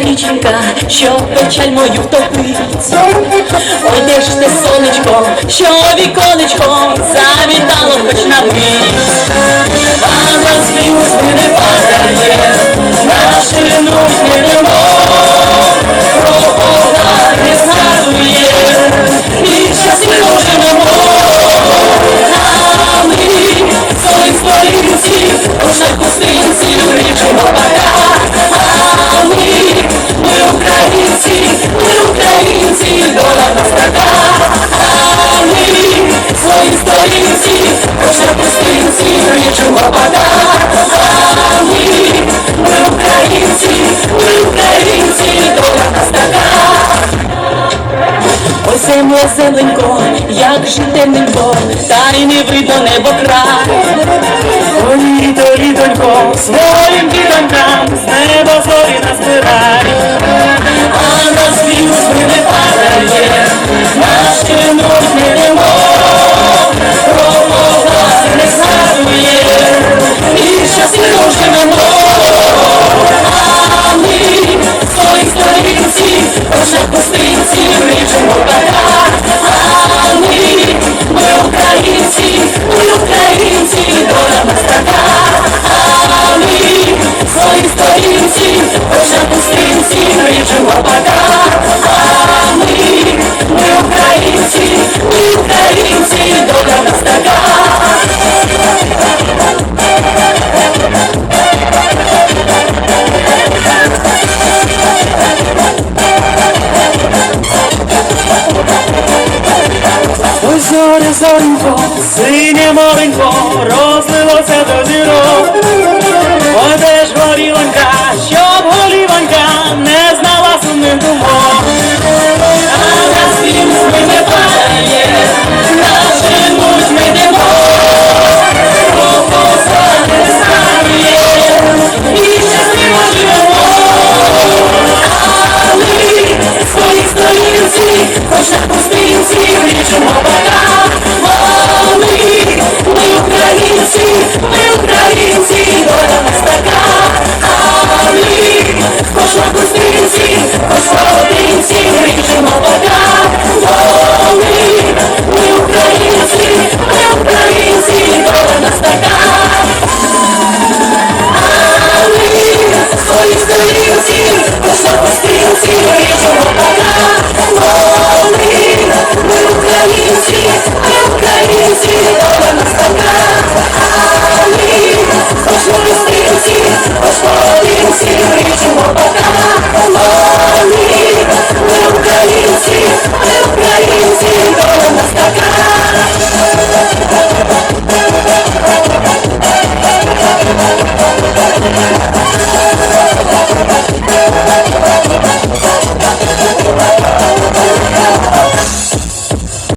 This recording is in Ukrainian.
річенька, що печаль мою втопить. Ой, де ж те сонечко, що віконечко завітало хоч на мить. А на сліз не падає, на ширину йдемо, про Бога не згадує, і щасливо живемо. А ми своїх сторінці, на кустинці, річимо Ой, земленько, як же темненько, та й не видно небо край. Ой, літо, літонько, своїм дітонькам Ой, зоре, зоренько, синє моренько, розлилося до зірок. Стрілці, посмотри стрілці, вирішимо так.